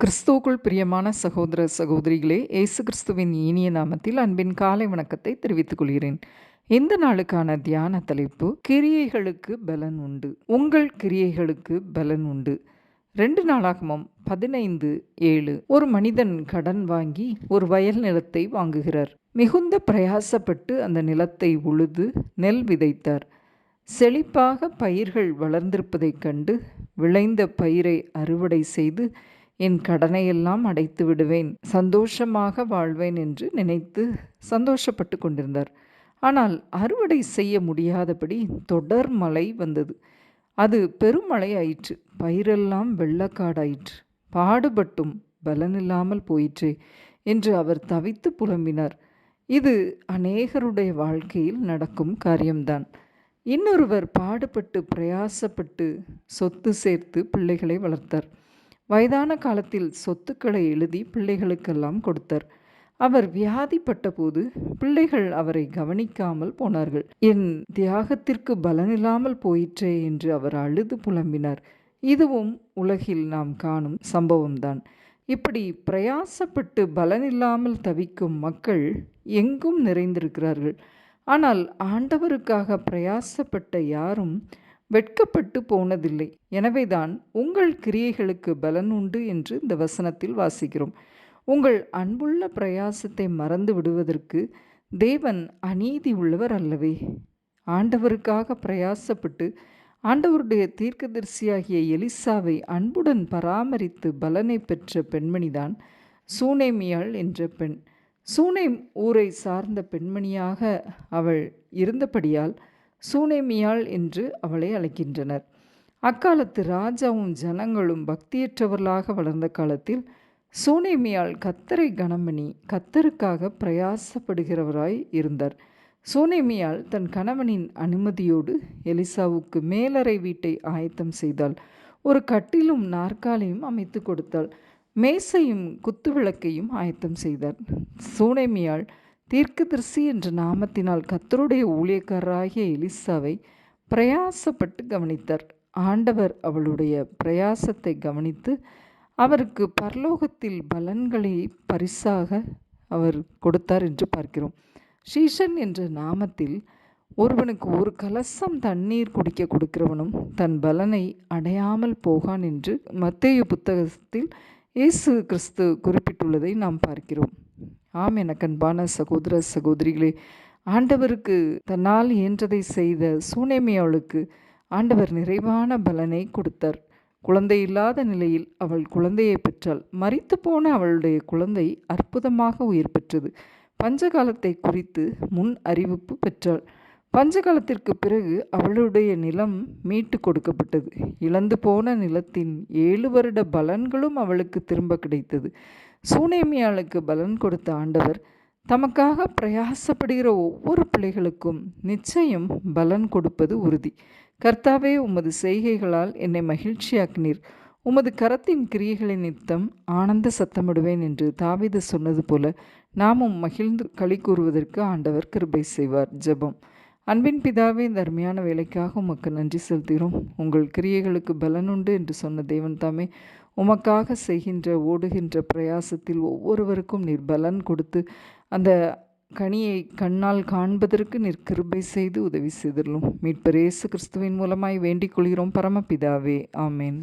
கிறிஸ்துவுக்குள் பிரியமான சகோதர சகோதரிகளே இயேசு கிறிஸ்துவின் இனிய நாமத்தில் அன்பின் காலை வணக்கத்தை தெரிவித்துக் கொள்கிறேன். இந்த நாளுக்கான தியான தலைப்பு கிரியைகளுக்கு பலன் உண்டு. உங்கள் கிரியைகளுக்கு பலன் உண்டு. ரெண்டு நாளாகமும் பதினைந்து ஏழு. ஒரு மனிதன் கடன் வாங்கி ஒரு வயல் நிலத்தை வாங்குகிறார். மிகுந்த பிரயாசப்பட்டு அந்த நிலத்தை உழுது நெல் விதைத்தார். செழிப்பாக பயிர்கள் வளர்ந்திருப்பதைக் கண்டு விளைந்த பயிரை அறுவடை செய்து என் கடனையெல்லாம் அடைத்து விடுவேன். சந்தோஷமாக வாழ்வேன் என்று நினைத்து சந்தோஷப்பட்டு கொண்டிருந்தார். ஆனால் அறுவடை செய்ய முடியாதபடி தொடர் மழை வந்தது. அது பெருமழை ஆயிற்று பயிரெல்லாம் வெள்ளக்காடாயிற்று. பாடுபட்டும் பலனில்லாமல் போயிற்றே என்று அவர் தவித்து புலம்பினார். இது அநேகருடைய வாழ்க்கையில் நடக்கும் காரியம்தான். இன்னொருவர் பாடுபட்டு பிரயாசப்பட்டு சொத்து சேர்த்து பிள்ளைகளை வளர்த்தார். வயதான காலத்தில் சொத்துக்களை எழுதி பிள்ளைகளுக்கெல்லாம் கொடுத்தார். அவர் வியாதிப்பட்ட போது பிள்ளைகள் அவரை கவனிக்காமல் போனார்கள். என் தியாகத்திற்கு பலனில்லாமல் போயிற்றே என்று அவர் அழுது புலம்பினார். இதுவும் உலகில் நாம் காணும் சம்பவம்தான். இப்படி பிரயாசப்பட்டு பலனில்லாமல் தவிக்கும் மக்கள் எங்கும் நிறைந்திருக்கிறார்கள். ஆனால் ஆண்டவருக்காக பிரயாசப்பட்ட யாரும் வெட்கப்பட்டு போனதில்லை. எனவேதான் உங்கள் கிரியைகளுக்கு பலன் உண்டு என்று இந்த வசனத்தில் வாசிக்கிறோம். உங்கள் அன்புள்ள பிரயாசத்தை மறந்து விடுவதற்கு தேவன் அநீதி உள்ளவர் அல்லவே. ஆண்டவருக்காக பிரயாசப்பட்டு ஆண்டவருடைய தீர்க்கதரிசியாகிய எலிசாவை அன்புடன் பராமரித்து பலனை பெற்ற பெண்மணிதான் சூனேமியாள் என்ற பெண். சூனேம் ஊரை சார்ந்த பெண்மணியாக அவள் இருந்தபடியால் சூனேமியாள் என்று அவளை அழைக்கின்றனர். அக்காலத்து ராஜாவும் ஜனங்களும் பக்தியற்றவர்களாக வளர்ந்த காலத்தில் சூனேமியாள் கத்தரை கணமணி கத்தருக்காக பிரயாசப்படுகிறவராய் இருந்தார். சூனேமியாள் தன் கணவனின் அனுமதியோடு எலிசாவுக்கு மேலறை வீட்டை ஆயத்தம் செய்தாள். ஒரு கட்டிலும் நாற்காலியும் அமைத்து கொடுத்தாள். மேசையும் குத்துவிளக்கையும் ஆயத்தம் செய்தார். சூனைமியாள் தீர்க்கதரிசி என்ற நாமத்தினால் கத்தருடைய ஊழியக்காரராகிய எலிசாவை பிரயாசப்பட்டு கவனித்தார். ஆண்டவர் அவளுடைய பிரயாசத்தை கவனித்து அவருக்கு பரலோகத்தில் பலன்களை பரிசாக அவர் கொடுத்தார் என்று பார்க்கிறோம். ஷீஷன் என்ற நாமத்தில் ஒருவனுக்கு ஒரு கலசம் தண்ணீர் குடிக்க கொடுக்கிறவனும் தன் பலனை அடையாமல் போகான் என்று மத்தேயு புத்தகத்தில் இயேசு கிறிஸ்து குறிப்பிட்டுள்ளதை நாம் பார்க்கிறோம். ஆம் என கண்பான சகோதர சகோதரிகளே ஆண்டவருக்கு தன்னால் இயன்றதை செய்த சூனேமியாளுக்கு ஆண்டவர் நிறைவான பலனை கொடுத்தார். குழந்தை இல்லாத நிலையில் அவள் குழந்தையை பெற்றாள் மறித்து போன அவளுடைய குழந்தை அற்புதமாக உயிர் பெற்றது. பஞ்சகாலத்தை குறித்து முன் அறிவிப்பு பெற்றாள். பஞ்சகாலத்திற்கு பிறகு அவளுடைய நிலம் மீட்டு கொடுக்கப்பட்டது. இழந்து போன நிலத்தின் ஏழு வருட பலன்களும் அவளுக்கு திரும்ப கிடைத்தது. சூனேமியாளுக்கு பலன் கொடுத்த ஆண்டவர் தமக்காக பிரயாசப்படுகிற ஒவ்வொரு பிள்ளைகளுக்கும் நிச்சயம் பலன் கொடுப்பது உறுதி. கர்த்தாவே உமது செய்கைகளால் என்னை மகிழ்ச்சியாக்கினீர். உமது கரத்தின் கிரியைகளின் நித்தம் ஆனந்த சத்தமிடுவேன் என்று தாவித சொன்னது போல நாமும் மகிழ்ந்து களி கூறுவதற்கு ஆண்டவர் கிருபை செய்வார். ஜெபம். அன்பின் பிதாவே இந்த அருமையான வேலைக்காக உமக்கு நன்றி செலுத்துகிறோம். உங்கள் கிரியைகளுக்கு பலனுண்டு என்று சொன்ன தேவன் தாமே உமக்காக செய்கின்ற ஓடுகின்ற பிரயாசத்தில் ஒவ்வொருவருக்கும் நீர் பலன் கொடுத்து அந்த கனியை கண்ணால் காண்பதற்கு நீர் கிருபை செய்து உதவி செய்திடலும் மீட்பரேசு கிறிஸ்துவின் மூலமாய் வேண்டிக் கொள்கிறோம் பரமபிதாவே. ஆமேன்.